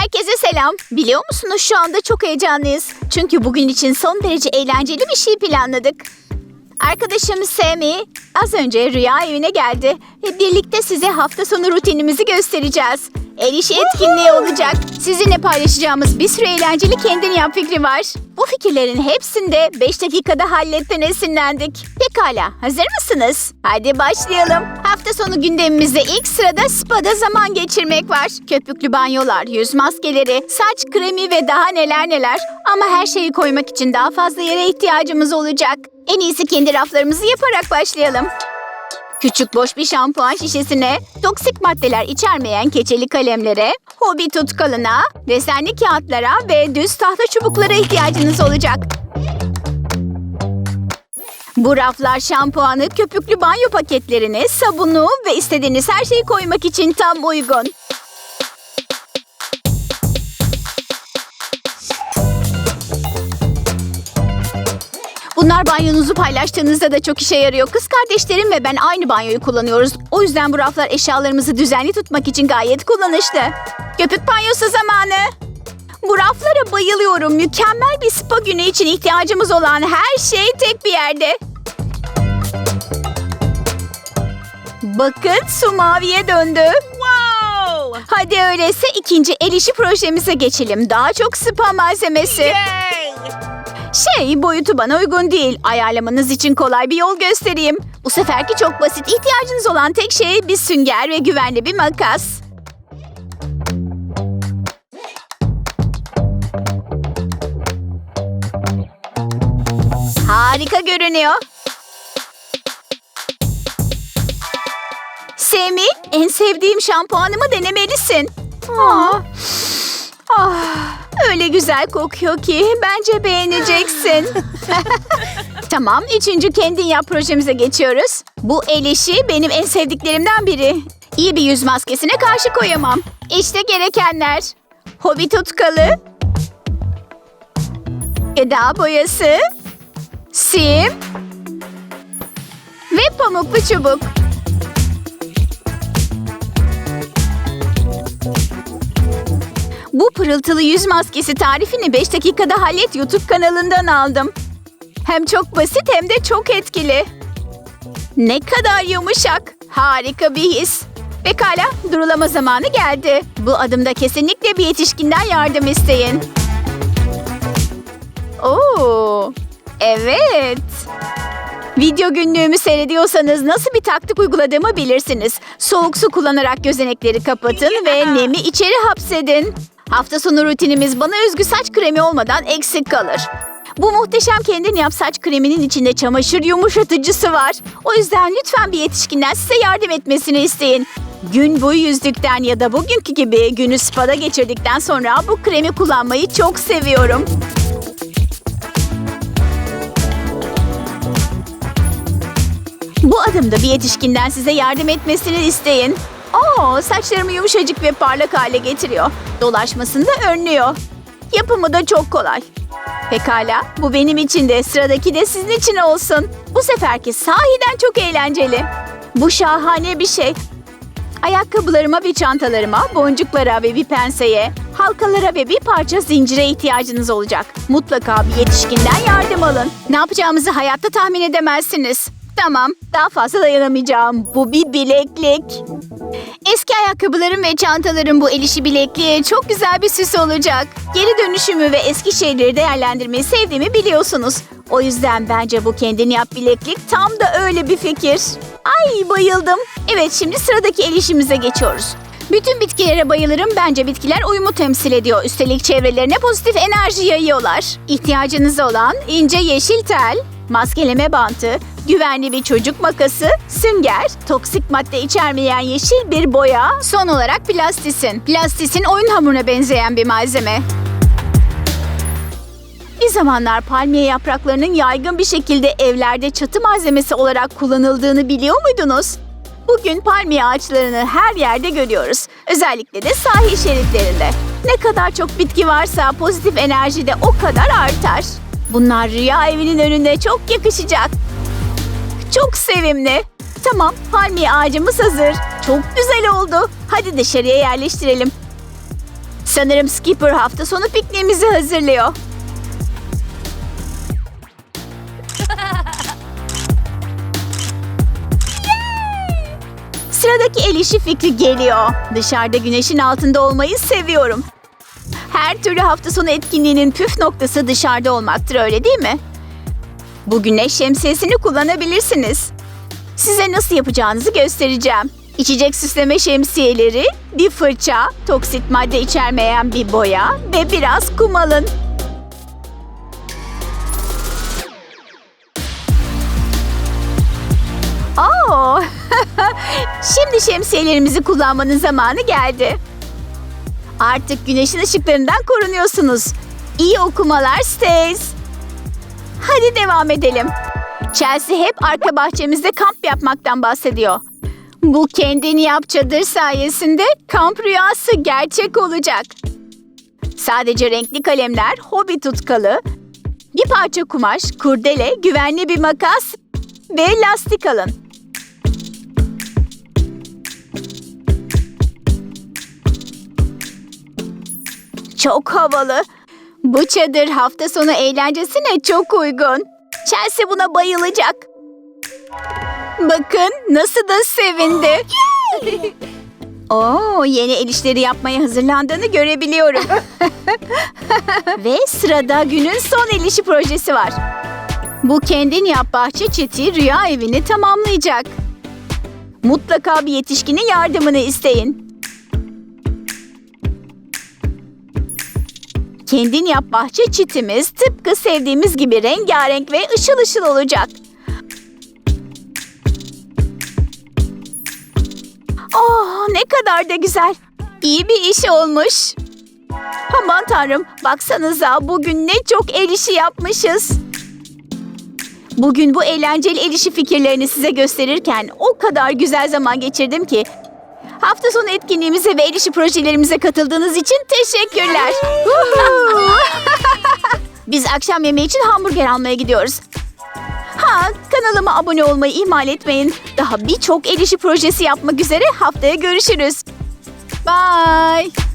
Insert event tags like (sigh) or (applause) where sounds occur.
Herkese selam. Biliyor musunuz şu anda çok heyecanlıyız. Çünkü bugün için son derece eğlenceli bir şey planladık. Arkadaşım Semi az önce rüya evine geldi. Ve birlikte size hafta sonu rutinimizi göstereceğiz. El işi etkinliği olacak. Sizinle paylaşacağımız bir sürü eğlenceli kendin yap fikri var. Bu fikirlerin hepsinde 5 dakikada halletten esinlendik. Pekala hazır mısınız? Hadi başlayalım. Hafta sonu gündemimizde ilk sırada spa'da zaman geçirmek var. Köpüklü banyolar, yüz maskeleri, saç kremi ve daha neler neler. Ama her şeyi koymak için daha fazla yere ihtiyacımız olacak. En iyisi kendi raflarımızı yaparak başlayalım. Küçük boş bir şampuan şişesine, toksik maddeler içermeyen keçeli kalemlere, hobi tutkalına, desenli kağıtlara ve düz tahta çubuklara ihtiyacınız olacak. Bu raflar şampuanı, köpüklü banyo paketlerini, sabunu ve istediğiniz her şeyi koymak için tam uygun. Bunlar banyonuzu paylaştığınızda da çok işe yarıyor. Kız kardeşlerim ve ben aynı banyoyu kullanıyoruz. O yüzden bu raflar eşyalarımızı düzenli tutmak için gayet kullanışlı. Köpük banyosu zamanı. Bu raflara bayılıyorum. Mükemmel bir spa günü için ihtiyacımız olan her şey tek bir yerde. Bakın su maviye döndü. Wow! Hadi öyleyse ikinci el işi projemize geçelim. Daha çok spa malzemesi. Yay! Şey boyutu bana uygun değil. Ayarlamanız için kolay bir yol göstereyim. Bu seferki çok basit. İhtiyacınız olan tek şey bir sünger ve güvenli bir makas. Harika görünüyor. Semi, en sevdiğim şampuanımı denemelisin. Aa. Ah, öyle güzel kokuyor ki bence beğeneceksin. (laughs) tamam, üçüncü kendin yap projemize geçiyoruz. Bu el işi benim en sevdiklerimden biri. İyi bir yüz maskesine karşı koyamam. İşte gerekenler. Hobi tutkalı. Gıda boyası. Sim. Ve pamuklu çubuk. Pırıltılı yüz maskesi tarifini 5 dakikada hallet YouTube kanalından aldım. Hem çok basit hem de çok etkili. Ne kadar yumuşak. Harika bir his. Pekala, durulama zamanı geldi. Bu adımda kesinlikle bir yetişkinden yardım isteyin. Oo, evet. Video günlüğümü seyrediyorsanız nasıl bir taktik uyguladığımı bilirsiniz. Soğuk su kullanarak gözenekleri kapatın ve nemi içeri hapsedin. Hafta sonu rutinimiz bana özgü saç kremi olmadan eksik kalır. Bu muhteşem kendin yap saç kreminin içinde çamaşır yumuşatıcısı var. O yüzden lütfen bir yetişkinden size yardım etmesini isteyin. Gün boyu yüzdükten ya da bugünkü gibi günü spada geçirdikten sonra bu kremi kullanmayı çok seviyorum. Bu adımda bir yetişkinden size yardım etmesini isteyin. Oo, saçlarımı yumuşacık ve parlak hale getiriyor. Dolaşmasını da önlüyor. Yapımı da çok kolay. Pekala, bu benim için de sıradaki de sizin için olsun. Bu seferki sahiden çok eğlenceli. Bu şahane bir şey. Ayakkabılarıma ve çantalarıma, boncuklara ve bir penseye, halkalara ve bir parça zincire ihtiyacınız olacak. Mutlaka bir yetişkinden yardım alın. Ne yapacağımızı hayatta tahmin edemezsiniz. Tamam, daha fazla dayanamayacağım. Bu bir bileklik. Eski ayakkabılarım ve çantalarım bu el işi bilekliğe çok güzel bir süs olacak. Geri dönüşümü ve eski şeyleri değerlendirmeyi sevdiğimi biliyorsunuz. O yüzden bence bu kendini yap bileklik tam da öyle bir fikir. Ay bayıldım. Evet şimdi sıradaki el işimize geçiyoruz. Bütün bitkilere bayılırım. Bence bitkiler uyumu temsil ediyor. Üstelik çevrelerine pozitif enerji yayıyorlar. İhtiyacınız olan ince yeşil tel, maskeleme bantı, güvenli bir çocuk makası, sünger, toksik madde içermeyen yeşil bir boya, son olarak plastisin. Plastisin oyun hamuruna benzeyen bir malzeme. Bir zamanlar palmiye yapraklarının yaygın bir şekilde evlerde çatı malzemesi olarak kullanıldığını biliyor muydunuz? Bugün palmiye ağaçlarını her yerde görüyoruz. Özellikle de sahil şeritlerinde. Ne kadar çok bitki varsa pozitif enerji de o kadar artar. Bunlar rüya evinin önünde çok yakışacak. Çok sevimli. Tamam, palmiye ağacımız hazır. Çok güzel oldu. Hadi dışarıya yerleştirelim. Sanırım Skipper hafta sonu pikniğimizi hazırlıyor. (laughs) Sıradaki el işi fikri geliyor. Dışarıda güneşin altında olmayı seviyorum. Her türlü hafta sonu etkinliğinin püf noktası dışarıda olmaktır öyle değil mi? Bu güneş şemsiyesini kullanabilirsiniz. Size nasıl yapacağınızı göstereceğim. İçecek süsleme şemsiyeleri, bir fırça, toksit madde içermeyen bir boya ve biraz kum alın. Oo! (laughs) Şimdi şemsiyelerimizi kullanmanın zamanı geldi. Artık güneşin ışıklarından korunuyorsunuz. İyi okumalar Stace. Hadi devam edelim. Chelsea hep arka bahçemizde kamp yapmaktan bahsediyor. Bu kendini yap çadır sayesinde kamp rüyası gerçek olacak. Sadece renkli kalemler, hobi tutkalı, bir parça kumaş, kurdele, güvenli bir makas ve lastik alın. Çok havalı. Bu çadır hafta sonu eğlencesine çok uygun. Chelsea buna bayılacak. Bakın nasıl da sevindi. (laughs) Oo, yeni el işleri yapmaya hazırlandığını görebiliyorum. (laughs) Ve sırada günün son el işi projesi var. Bu kendin yap bahçe çiti rüya evini tamamlayacak. Mutlaka bir yetişkinin yardımını isteyin. Kendin yap bahçe çitimiz tıpkı sevdiğimiz gibi rengarenk ve ışıl ışıl olacak. Oh ne kadar da güzel. İyi bir iş olmuş. Aman tanrım baksanıza bugün ne çok el işi yapmışız. Bugün bu eğlenceli el işi fikirlerini size gösterirken o kadar güzel zaman geçirdim ki. Hafta sonu etkinliğimize ve el işi projelerimize katıldığınız için teşekkürler. (laughs) Biz akşam yemeği için hamburger almaya gidiyoruz. Ha, kanalıma abone olmayı ihmal etmeyin. Daha birçok el işi projesi yapmak üzere haftaya görüşürüz. Bye.